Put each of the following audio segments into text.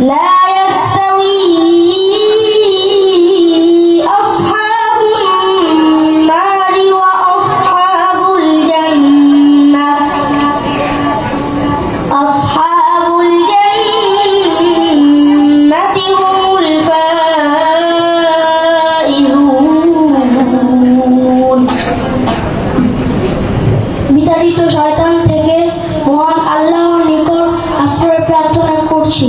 لا করছি।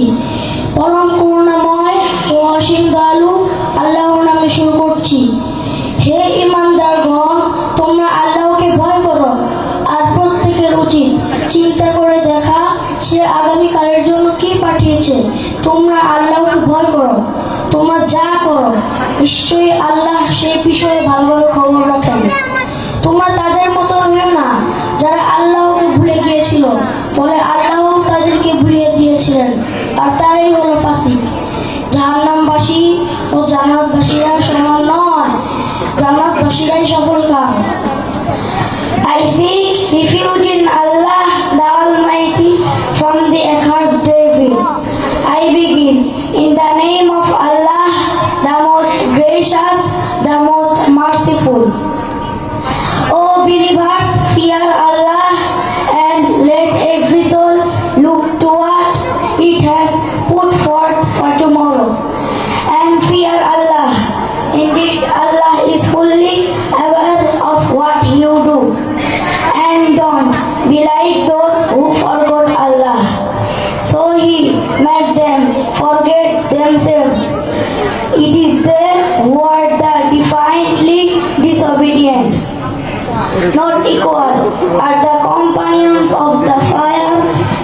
পরম করুণাময় ও অসীম দয়ালু আল্লাহর নামে শুরু করছি। হে ইমানদারগণ, তোমরা আল্লাহকে ভয় করো, আর প্রত্যেকের উচিত চিন্তা করে দেখা সে আগামীকালের জন্য কি পাঠিয়েছে। তোমরা আল্লাহকে ভয় করো, তোমরা যা করো, নিশ্চয়ই আল্লাহ সে বিষয়ে ভালোভাবে খবর রাখেন। তোমরা তাদের মতো হইও না, যারা আল্লাহকে ভুলে গিয়েছিল, ফলে আল্লাহ তাদেরকে ভুলিয়ে তারাই হলো ফাসিক জাহান্নামবাসী ও জান্নাতবাসীরা সমান নয় জান্নাতবাসীরাই সফল কাম I seek refuge in Allah the Almighty from the accursed devil. I begin in the name of Allah, the most gracious, the most merciful. O believers, those who forgot Allah. So He made them forget themselves. It is they who are the defiantly disobedient not equal are the companions of the fire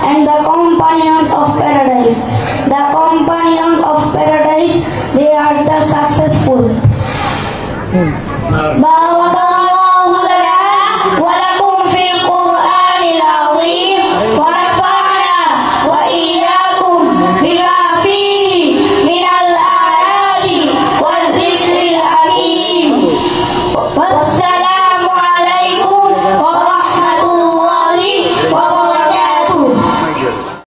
and the companions of paradise. The companions of paradise, they are the successful. Hmm. But